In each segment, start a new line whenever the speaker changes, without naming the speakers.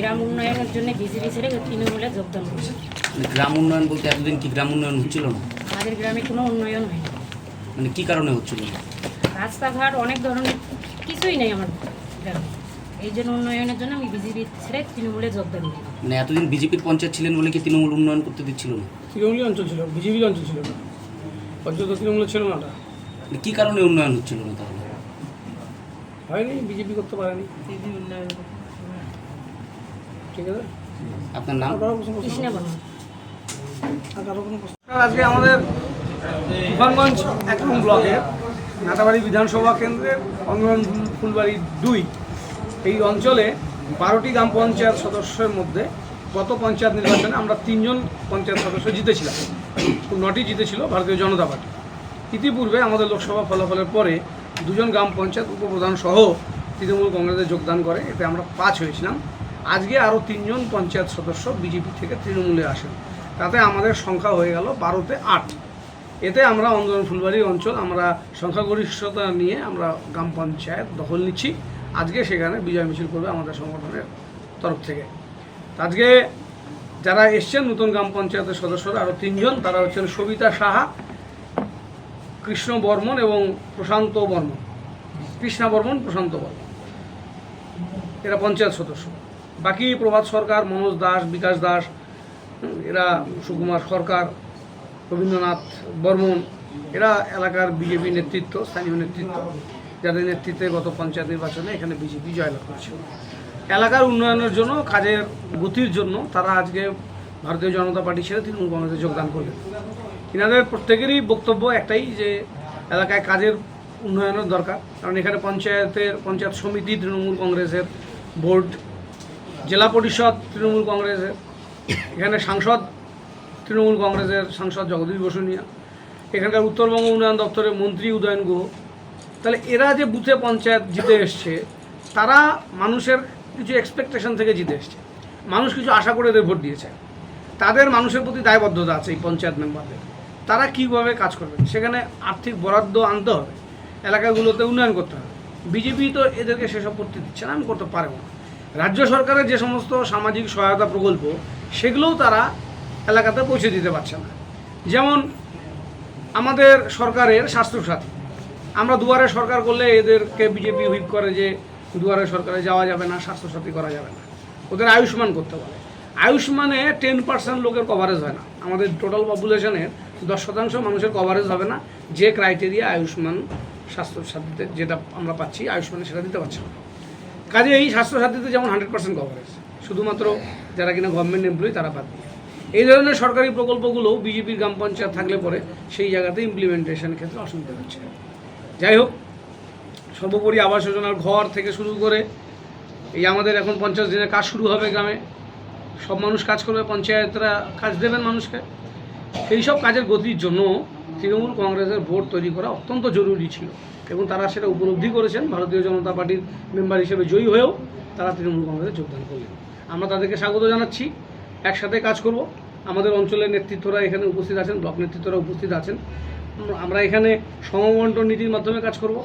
গ্রাম উন্নয়নের জন্য বিজেপি ছেড়ে তৃণমূলে যোগদান করছে।
মানে গ্রাম উন্নয়ন বলতে এতদিন কি গ্রাম উন্নয়ন হচ্ছিল না?
আমাদের গ্রামে কোনো উন্নয়ন হয়নি।
মানে কি কারণে হচ্ছিল? না
রাস্তাঘাট অনেক ধরনের কিছুই নেই আমার গ্রামে। এই জন্য উন্নয়নের জন্য আমি বিজেপি ছেড়ে তৃণমূলে যোগদান করি।
মানে এতদিন বিজেপির পঞ্চায়েত ছিলেন বলে কি তৃণমূল উন্নয়ন করতে দিচ্ছিল না?
তৃণমূলী অঞ্চল ছিল বিজেপির অঞ্চল ছিল। না পঞ্চায়েত তৃণমূলের ছিল না ওটা।
মানে কি কারণে উন্নয়ন হচ্ছিল না তাহলে?
হয়নি বিজেপি করতে পারেনি। ঠিক
আপনার নাম?
কৃষ্ণা?
আজকে আমাদের তুফানগঞ্জ এক নং ব্লকের নাটাবাড়ি বিধানসভা কেন্দ্রের অঙ্গন ফুলবাড়ি দুই এই অঞ্চলে বারোটি গ্রাম পঞ্চায়েত সদস্যের মধ্যে গত পঞ্চায়েত নির্বাচনে আমরা তিনজন পঞ্চায়েত সদস্য জিতেছিলাম। নটি জিতেছিল ভারতীয় জনতা পার্টি। ইতিপূর্বে আমাদের লোকসভা ফলাফলের পরে দুজন গ্রাম পঞ্চায়েত উপপ্রধান সহ তৃণমূল কংগ্রেসে যোগদান করে এতে আমরা পাঁচ হয়েছিলাম। আজকে আরও তিনজন পঞ্চায়েত সদস্য বিজেপি থেকে তৃণমূলে আসেন। তাতে আমাদের সংখ্যা হয়ে গেল বারোতে আট। এতে আমরা অন্দরন ফুলবাড়ি অঞ্চল, আমরা সংখ্যাগরিষ্ঠতা নিয়ে আমরা গ্রাম পঞ্চায়েত দখল নিচ্ছি। আজকে সেখানে বিজয় মিছিল করবে আমাদের সংগঠনের তরফ থেকে। আজকে যারা এসছেন নতুন গ্রাম পঞ্চায়েতের সদস্যরা আরও তিনজন, তারা হচ্ছেন সবিতা সাহা, কৃষ্ণ বর্মন এবং প্রশান্ত বর্মন। কৃষ্ণা বর্মন, প্রশান্ত বর্মন। এরা পঞ্চায়েত সদস্য। বাকি প্রভাত সরকার, মনোজ দাস, বিকাশ দাস, এরা সুকুমার সরকার, রবীন্দ্রনাথ বর্মন, এরা এলাকার বিজেপি নেতৃত্ব, স্থানীয় নেতৃত্ব, যাদের নেতৃত্বে গত পঞ্চায়েত নির্বাচনে এখানে বিজেপি জয়লাভ করেছিল। এলাকার উন্নয়নের জন্য, কাজের গতির জন্য তারা আজকে ভারতীয় জনতা পার্টি ছেড়ে তৃণমূল কংগ্রেসে যোগদান করলেন। এনাদের প্রত্যেকেরই বক্তব্য একটাই যে, এলাকায় কাজের উন্নয়নের দরকার। কারণ এখানে পঞ্চায়েতের, পঞ্চায়েত সমিতি তৃণমূল কংগ্রেসের বোর্ড জেলা পরিষদ তৃণমূল কংগ্রেসের, এখানে সাংসদ তৃণমূল কংগ্রেসের সাংসদ জগদীশ বসুনিয়া এখানকার উত্তরবঙ্গ উন্নয়ন দপ্তরের মন্ত্রী উদয়ন গুহ। তাহলে এরা যে বুথে পঞ্চায়েত জিতে এসছে, তারা মানুষের কিছু এক্সপেকটেশন থেকে জিতে এসছে। মানুষ কিছু আশা করে এদের ভোট দিয়েছে। তাদের মানুষের প্রতি দায়বদ্ধতা আছে এই পঞ্চায়েত মেম্বারদের। তারা কীভাবে কাজ করবেন সেখানে আর্থিক বরাদ্দ আনতে হবে। এলাকাগুলোতে উন্নয়ন করতে হবে। বিজেপি তো এদেরকে সেসব করতে দিচ্ছে না, আমি করতে পারব না। রাজ্য সরকারের যে সমস্ত সামাজিক সহায়তা প্রকল্প, সেগুলোও তারা এলাকাতে পৌঁছে দিতে পারছে না। যেমন আমাদের সরকারের স্বাস্থ্যসাথী। আমরা দুয়ারে সরকার করলে এদেরকে বিজেপি হুইপ করে যে দুয়ারে সরকারে যাওয়া যাবে না, স্বাস্থ্যসাথী করা যাবে না। ওদের আয়ুষ্মান করতে বলে। আয়ুষ্মানে টেন পার্সেন্ট লোকের কভারেজ হয় না। আমাদের টোটাল পপুলেশনের দশ শতাংশ মানুষের কভারেজ হবে না। যে ক্রাইটেরিয়া আয়ুষ্মান স্বাস্থ্যসাথীতে যেটা আমরা পাচ্ছি, আয়ুষ্মানে সেটা দিতে পারছে না। কাজে এই স্বাস্থ্যসাথীতে যেমন হান্ড্রেড পার্সেন্ট কভারেজ শুধুমাত্র যারা কিনা গভর্নমেন্ট এমপ্লয়ি তারা বাদ দিয়ে। এই ধরনের সরকারি প্রকল্পগুলোও বিজেপির গ্রাম পঞ্চায়েত থাকলে পরে সেই জায়গাতে ইমপ্লিমেন্টেশন ক্ষেত্রে অসুবিধা হচ্ছে। যাই হোক, সর্বোপরি আবাস যোজনার ঘর থেকে শুরু করে এই আমাদের এখন পঞ্চাশ দিনের কাজ শুরু হবে গ্রামে। সব মানুষ কাজ করবে, পঞ্চায়েতরা কাজ দেবেন মানুষকে। সেই সব কাজের গতির জন্য তৃণমূল কংগ্রেসের ভোট তৈরি করা অত্যন্ত জরুরি ছিল এবং তারা সেটা উপলব্ধি করেছেন। ভারতীয় জনতা পার্টির মেম্বার হিসেবে জয়ী হয়েও তারা তৃণমূল কংগ্রেসে যোগদান করলেন। আমরা তাদেরকে স্বাগত জানাচ্ছি। একসাথে কাজ করব। আমাদের অঞ্চলের নেতৃত্বরা এখানে উপস্থিত আছেন, ব্লক নেতৃত্বরা উপস্থিত আছেন। আমরা এখানে সমবন্টন নীতির মাধ্যমে কাজ করব।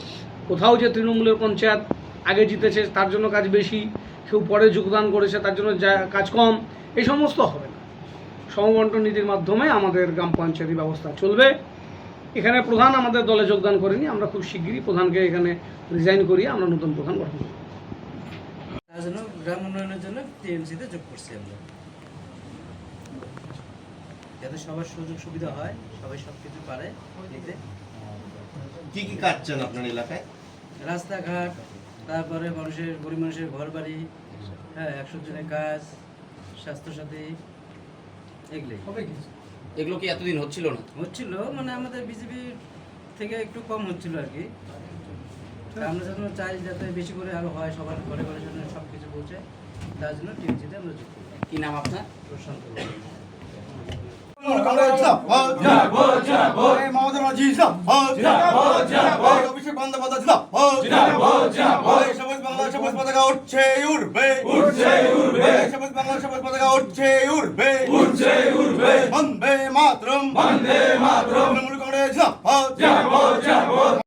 কোথাও যে তৃণমূলের পঞ্চায়েত আগে জিতেছে, তার জন্য কাজ বেশি, কেউ পরে যোগদান করেছে, তার জন্য যা কাজ কম, এই সমস্ত হবে না। সমবন্টন নীতির মাধ্যমে আমাদের গ্রাম পঞ্চায়েতি ব্যবস্থা চলবে। এখানে প্রধান আমাদের দলে যোগদান করেনি আমরা খুব শিগগিরই প্রধানকে এখানে রিজাইন করিয়ে আমরা নতুন প্রধান গঠন করি
তার জন্য গ্রাম উন্নয়নের জন্য টিএমসিতে যোগ করছি আমরা। যাতে সবার সুযোগ সুবিধা হয় সবাই সব কিছু পারে নিতে
কি কি কাজ চান আপনার এলাকায়?
রাস্তাঘাট তারপরে মানুষের গরিব মানুষের ঘর বাড়ি হ্যাঁ একশো জনের কাজ স্বাস্থ্যসাথী এগুলোই।
এগুলো কি এতদিন হচ্ছিল না
হচ্ছিল মানে আমাদের বিজেপি থেকে একটু কম হচ্ছিল আর কি তা আমরা যেন চাই যাতে বেশি করে আরও হয় সবার ঘরে ঘরে যেন সব কিছু পৌঁছে তার জন্য টিএমসিতে আমরা করলাম
কি নাম আপনার
প্রশান্ত
অভিষেক বন্দ্যোপাধ্যায় সবুজ বাংলা সবুজ পতাকা উঠছে উড়বে সবুজ বাংলা সবুজ